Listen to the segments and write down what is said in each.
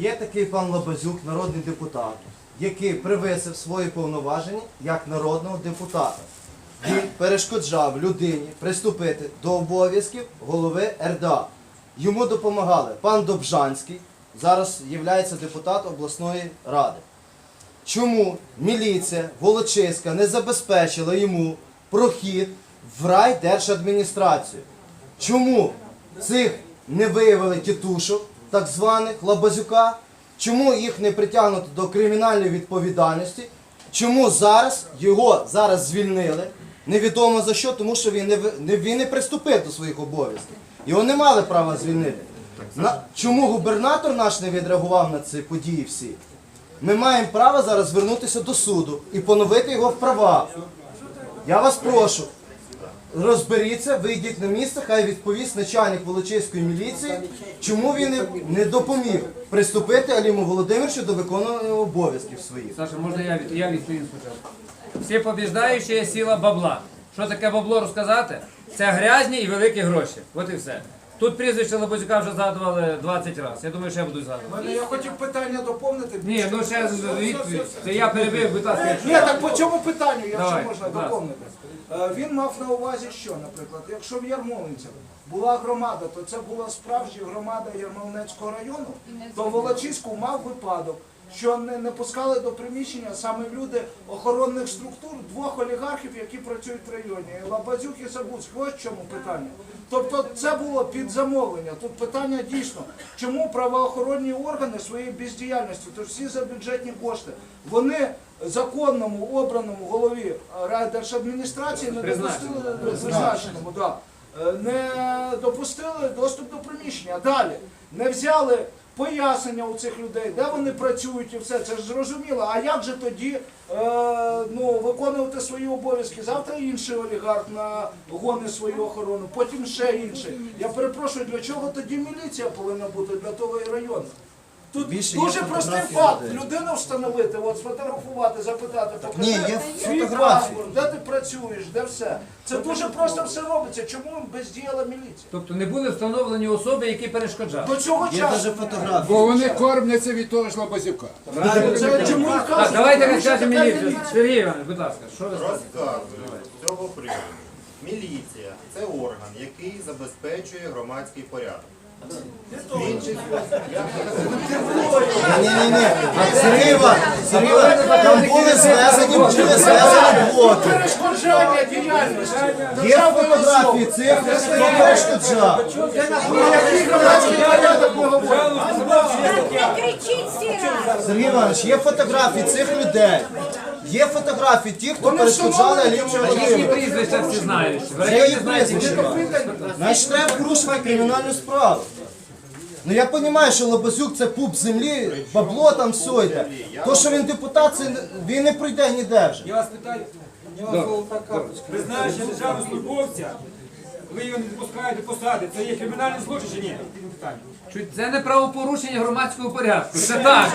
Є такий пан Лабазюк, народний депутат, який привисив свої повноваження як народного депутата. Він перешкоджав людині приступити до обов'язків голови РДА. Йому допомагали пан Добжанський, зараз є депутат обласної ради. Чому міліція Волочиська не забезпечила йому прохід в райдержадміністрацію? Чому цих не виявили тітушок, так званих Лабазюка? Чому їх не притягнуто до кримінальної відповідальності? Чому зараз його зараз звільнили? Невідомо за що, тому що він не, він не приступив до своїх обов'язків. Його не мали права звільнити. На, чому губернатор наш не відреагував на ці події всі? Ми маємо право зараз звернутися до суду і поновити його в правах. Я вас прошу, розберіться, вийдіть на місце, хай відповість начальник Волочиської міліції, чому він не, допоміг приступити Аліму Володимировичу до виконання обов'язків своїх. Саша, можна я, від- я відповім спочатку? Всі побіждаючі сила бабла. Що таке бабло розказати? Це грязні і великі гроші. От і все. Тут прізвище Лобозюка вже згадували 20 разів. Я думаю, що я буду згадувати. Мене я хотів питання доповнити. Ні, ну ще відповідь. Це я перебив, будь ласка. Ні, так по цьому питанню, якщо Давай, можна будь ласка. доповнити. Е, Він мав на увазі, що, наприклад, якщо в Ярмолинцях була громада, то це була справжня громада Ярмолинецького району, то Волочиську мав випадок, що не, не пускали до приміщення саме люди охоронних структур двох олігархів, які працюють в районі. Лабазюк і Сабуцький. Ось чому питання. Тобто це було під замовлення. Тут питання дійсно, чому правоохоронні органи своєю бездіяльністю, тож всі за бюджетні кошти, вони законному обраному голові райдержадміністрації не допустили призначеному, да, е, не допустили доступ до приміщення. Далі не взяли пояснення у цих людей, де вони працюють і все. Це ж зрозуміло. А як же тоді е, ну, виконувати свої обов'язки? Завтра інший олігарх нагони свою охорону, потім ще інший. Я перепрошую, для чого тоді міліція повинна бути для того і району? Тут Більше є дуже простий факт. людей. Людину встановити, от сфотографувати, запитати, покажи ні, є свій фотографії. паспорт, де ти працюєш, де все. Це дуже просто все робиться. Чому бездіяла міліція? Тобто не були встановлені особи, які перешкоджали. До цього Є часу. навіть фотографії. Бо вони кормляться від того ж Лобазюка. Це чому і Так, давайте тому що розкажемо така міліцію. міліція. Сергій Іванович, будь ласка, що ви скажете? Розказую з цього приводу. Міліція це орган, який забезпечує громадський порядок. Ні, ні, ні. Іванович, Сергій там були звезені, були звезені блоки. Перешкоджання діяльності. Є фотографії цих, хто перешкоджав. Не кричіть всі разом. Сергій Іванович, є фотографії цих людей. Є фотографії тих, хто перешкоджали встановлені, Аліму чому? Прізвища всі знають? Це знаєте, прізвище. Значить, треба порушувати кримінальну справу. Ну я розумію, що Лобазюк це пуп землі, бабло там все йде. То, що він депутат, це він не пройде ніде вже. Я вас питаю, у нього золота карточка. Призначення державного службовця, ви його не допускаєте посади, це є кримінальний злочин чи ні? Це не правопорушення громадського порядку. Це так.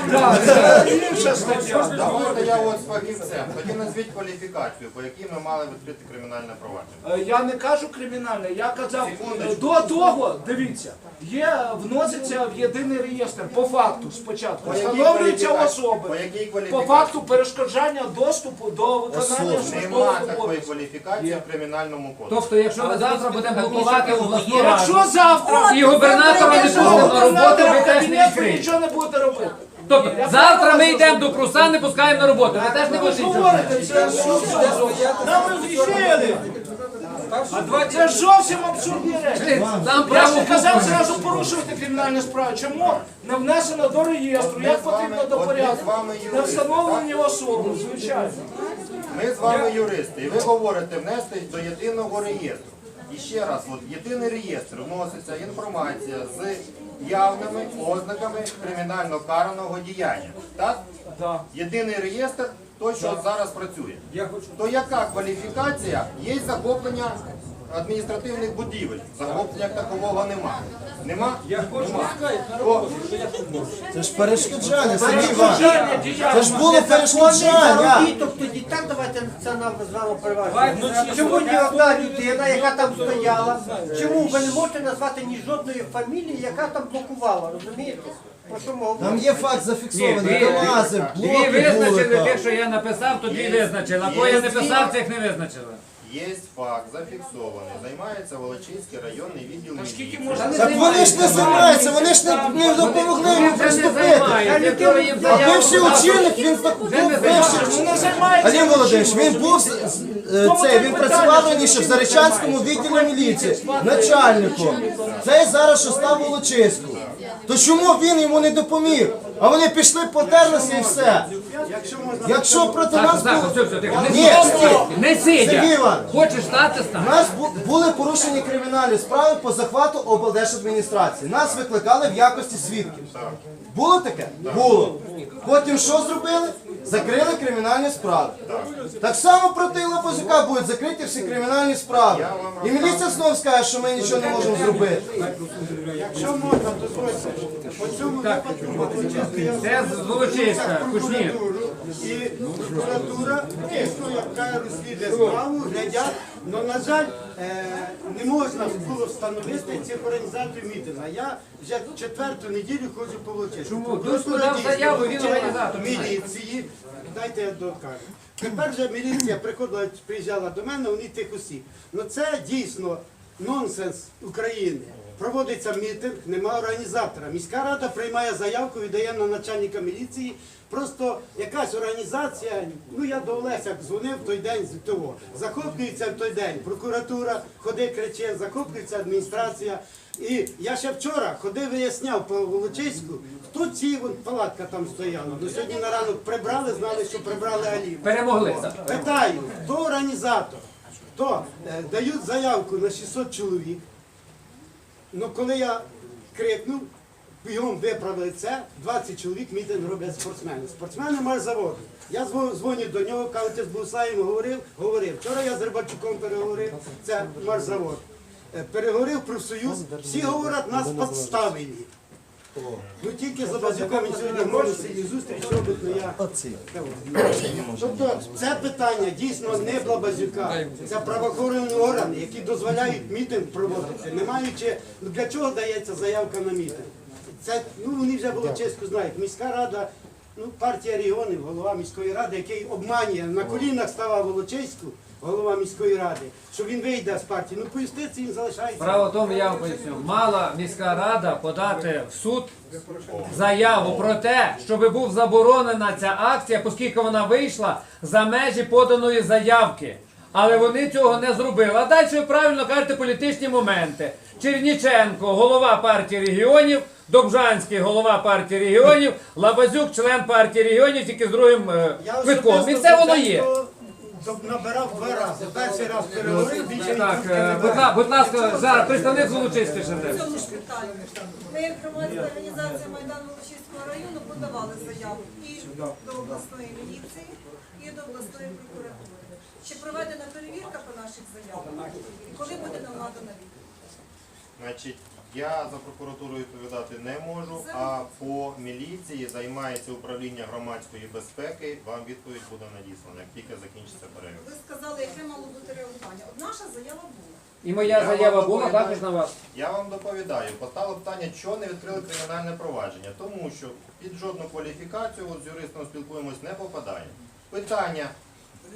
Давайте я от з фахівцем. Тоді назвіть кваліфікацію, по якій ми мали відкрити кримінальне провадження. Е, Я не кажу кримінальне, я казав Секундочку. до того, дивіться, є вноситься в єдиний реєстр по факту спочатку. По якій Встановлюються кваліфікації? особи По якій по кваліфікації? факту перешкоджання доступу до виконання. Нема службових такої обов'язків. кваліфікації в кримінальному кодексі. Тобто, якщо ми завтра будемо блокувати обласну раду, Якщо завтра і губернатора не пустимо на роботу, ви теж не ви відкриєте. нічого не будете робити. Тобто, завтра ми йдемо до Пруса, не пускаємо на роботу. Ви теж не будете нічого. Говорите, це абсурдно. Нам розрішили. Це зовсім абсурдні речі. Я ж право казав зразу порушувати кримінальні справи. Чому не внесено до реєстру? Як потрібно до порядку? Не встановлені особи, звичайно. Ми з вами юристи, і ви говорите внести до єдиного реєстру. І ще раз, от єдиний реєстр вноситься інформація з явними ознаками кримінально караного діяння. Так? Да. Єдиний реєстр, той, що зараз працює. Я хочу. То яка кваліфікація є захоплення адміністративних будівель. Захоплення як такового нема. Нема? Я хочу сказати, О, Це ж перешкоджання, Сергій Іванович. Це ж було перешкоджання. Заробіток тоді так давайте це нам з вами переважно. Чому ні одна людина, яка там стояла? Чому ви не можете назвати ні жодної фамілії, яка там блокувала? Розумієте? Про що ми Там є факт зафіксований. КАМАЗи, дві блоки були визначили, там. тих, що я написав, то дві визначили. А кого я не писав, цих не визначили. Є факт зафіксований. Займається Волочиський районний відділ міліції. Так вони ж не займаються, вони ж не, не допомогли йому приступити. А бивший очільник, він так був бивший. Алін Володимирович, він був з- е, цей, він працював раніше в Заречанському відділі міліції, начальником. Цей зараз що став Волочиську. То чому він йому не допоміг? А вони пішли, потерлися і все. Якщо проти нас так, було... все, все, тихо. Не Ні, сидя. Не Сергій сидя. Іванович. Хочеш стати, У стань. нас бу- були порушені кримінальні справи по захвату облдержадміністрації. Нас викликали в якості свідків. Було таке? Було. Потім що зробили? Закрили кримінальні справи. Так само проти Лопазюка будуть закриті всі кримінальні справи. І міліція знову скаже, що ми нічого не можемо зробити. Якщо можна, то дозвольте. По цьому випадку Це з Кушнір. і прокуратура дійсно, яка розслідує справу, глядять. Но, на жаль, е, не можна було встановити цих організаторів мітингу. Я вже четверту неділю ходжу по Волочиську. Чому? Просто дав заяву, він організатор. Міліції. Дайте я докажу. Тепер вже міліція приходила, приїжджала до мене, вони тих усіх. Ну це дійсно нонсенс України. Проводиться мітинг, нема організатора. Міська рада приймає заявку, віддає на начальника міліції. Просто якась організація, ну я до Олеся дзвонив в той день з того. Захоплюється в той день прокуратура, ходить, криче, захоплюється адміністрація. І я ще вчора ходив, виясняв по Волочиську, хто ці вон палатка там стояла. Ну сьогодні на ранок прибрали, знали, що прибрали Аліву. Перемогли. Питаю, хто організатор? Хто Е, дають заявку на 600 чоловік. Ну коли я крикнув, бігом виправили це, 20 чоловік мітинг роблять спортсмени. Спортсмени мають заводи. Я дзвоню, до нього, кажу, ти з Бусаєм говорив, говорив. Вчора я з Рибачуком переговорив, це марш завод. Переговорив профсоюз, всі говорять, нас підставили. Ну тільки за Базюком він сьогодні може собі зустріч робить, ну я. Тобто це питання дійсно не Блабазюка, це правоохоронні органи, які дозволяють мітинг проводити, не маючи ну для чого дається заявка на мітинг. Це ну вони вже було чесно знають. Міська рада, ну партія регіонів, голова міської ради, який обманює на колінах ставав Волочиську, голова міської ради, що він вийде з партії. Ну по юстиції він залишається. Справа в тому, я вам поясню, мала міська рада подати в суд заяву про те, щоб був заборонена ця акція, оскільки вона вийшла за межі поданої заявки. Але вони цього не зробили. А далі ви правильно кажете політичні моменти. Черніченко, голова партії регіонів, Добжанський, голова партії регіонів, Лабазюк, член партії регіонів, тільки з другим е, квитком. І це воно є. Набирав два рази. Перший раз переговорив, більше Так, е, будь, ла- будь ласка, зараз представник Волочиський Шендер. цьому ж питанню. Ми, як громадська організація Майдану Волочиського району, подавали заяву і до обласної міліції, і до обласної прокуратури. Чи проведена перевірка по наших заявах? І коли буде нам надана відповідь? Значить, я за прокуратуру відповідати не можу, а по міліції займається управління громадської безпеки. Вам відповідь буде надіслана, як тільки закінчиться перевірка. Ви сказали, яке мало бути реагування. От наша заява була. І моя Я заява вам була доповідаю. також на вас. Я вам доповідаю, постало питання, чого не відкрили кримінальне провадження, тому що під жодну кваліфікацію от з юристом спілкуємось не попадає. Питання.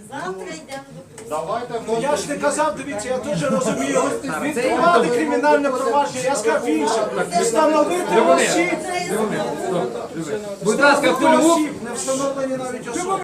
Завтра йдемо до Давайте Ну я ж не казав, дивіться, я теж розумію. Відкривати кримінальне провадження, я сказав інше. Встановити осіб. Будь ласка, Кульгук. Не встановлені навіть особи.